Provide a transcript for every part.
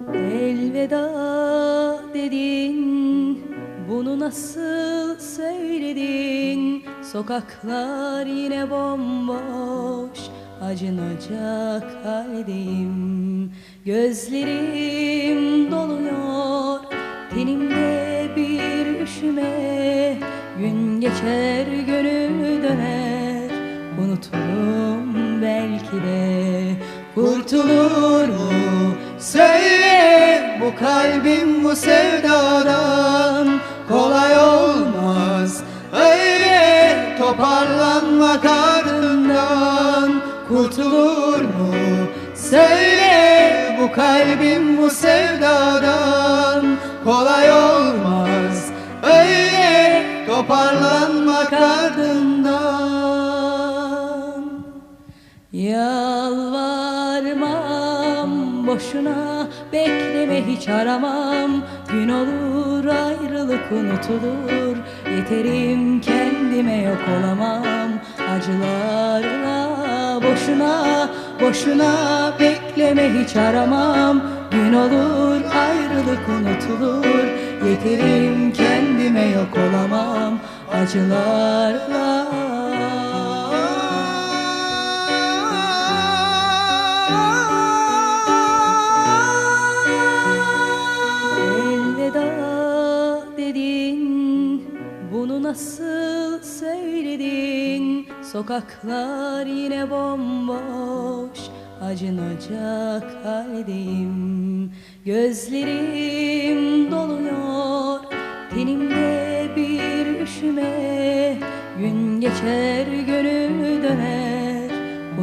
Elveda dedin Bunu nasıl söyledin? Sokaklar yine bomboş Acınacak haldeyim. Gözlerim doluyor Tenimde bir üşüme. Gün geçer gönül döner Unuturum belki de. Kurtulur mu? Söyle bu kalbim bu sevdadan Kolay olmaz Öyle toparlanmak ardından Kurtulur mu? Söyle bu kalbim bu sevdadan Kolay olmaz Öyle toparlanmak boşuna bekleme hiç aramam. Gün olur ayrılık unutulur. Yeterim kendime yok olamam. Acılarla boşuna boşuna bekleme hiç aramam. Gün olur ayrılık unutulur. Yeterim kendime yok olamam. Acılarla nasıl söyledin? Sokaklar yine bomboş. Acınacak haldeyim. Gözlerim doluyor. Tenimde bir üşüme. Gün geçer gönül döner.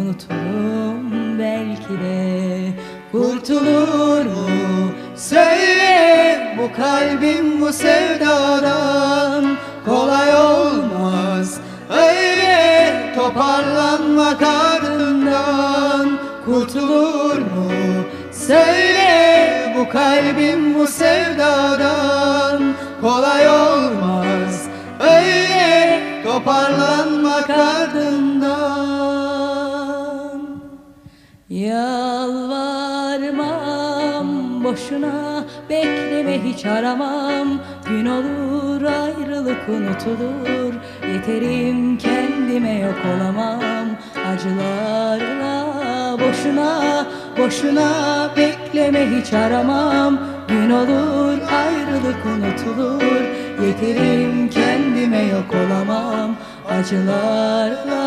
Unuturum belki de. Kurtulur mu? Söyle bu kalbim bu sevdadan Kolay olmaz. Öyle toparlanmak ardından Kurtulur mu? Söyle bu kalbim bu sevdadan. Kolay olmaz. Öyle toparlanmak ardından Yalvarmam boşuna bekleme hiç aramam. Gün olur ayrılık unutulur. Yeterim kendime yok olamam. Acılarla boşuna boşuna bekleme hiç aramam. Gün olur ayrılık unutulur. Yeterim kendime yok olamam. Acılarla